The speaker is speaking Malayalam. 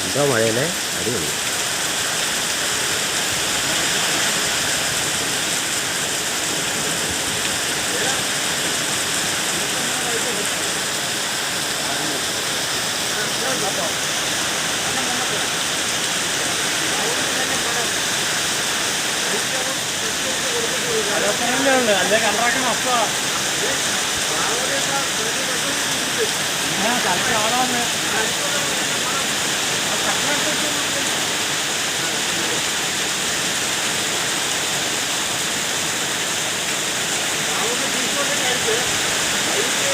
എന്തോ മഴയല്ലേ? അടിപൊളി. Thank കണ്ടാക്കണം അപ്പ തലക്ക് ആളാന്ന്